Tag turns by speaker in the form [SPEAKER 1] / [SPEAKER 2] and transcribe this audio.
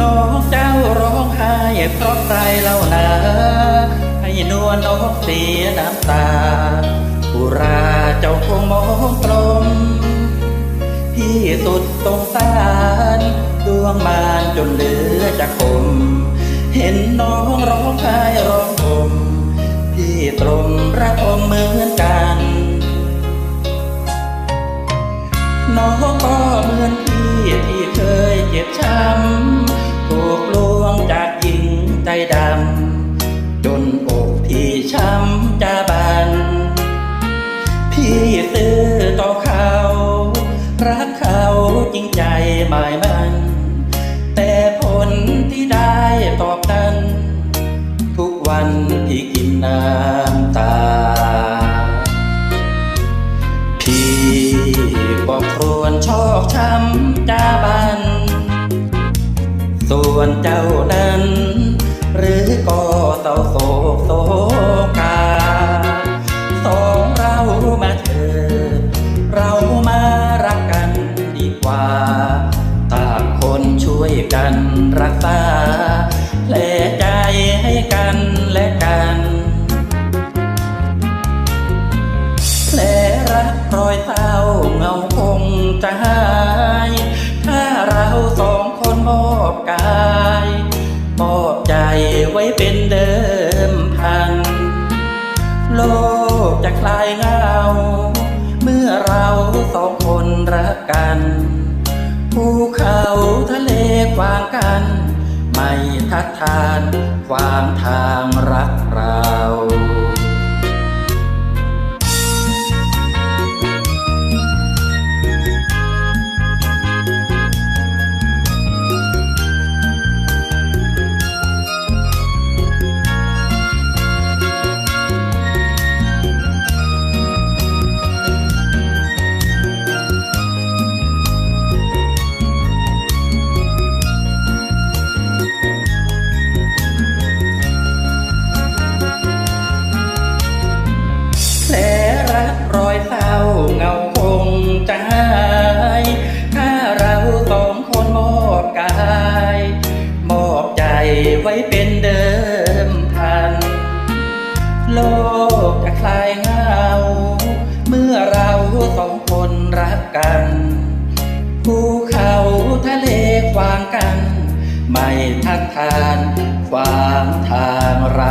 [SPEAKER 1] น้องเจ้าร้องไห้เพราะใครเล่านาให้นวลนกเสียน้ำตาปุราเจ้าคงมองกลมที่สุดสงสารดวงมานจนเหลือจะคม เห็นน้องร้องไห้ร้องห่มพี่ตรมระทมเหมือนกันน้องก็เหมือนพี่ที่เคยเจ็บช้ำ หมายมัน แต่ผลที่ได้ตอบกันทุกวันพี่กินน้ำตา พี่บอกครวรชอกช้ำจาบัน ส่วนเจ้านั้น หรือก็เศร้าโศกโศก วยกันรักษาแผลใจให้กันและกันแผลรักรอยเศร้าเงาคงจะหาย ถ้าเราสองคนมอบกายมอบใจไว้เป็นเดิมพัน โลกจะคลายเงา เมื่อเราสองคนรักกันภูเขาทะเล กวางกัน ไม่ทัดทาน ความทางรักเรา ไว้เป็นเดิมพัน โลกจะคลายเหงา เมื่อเราสองคนรักกันภูเขาทะเลควางกัน ไม่ทัดทานความทางรักเรา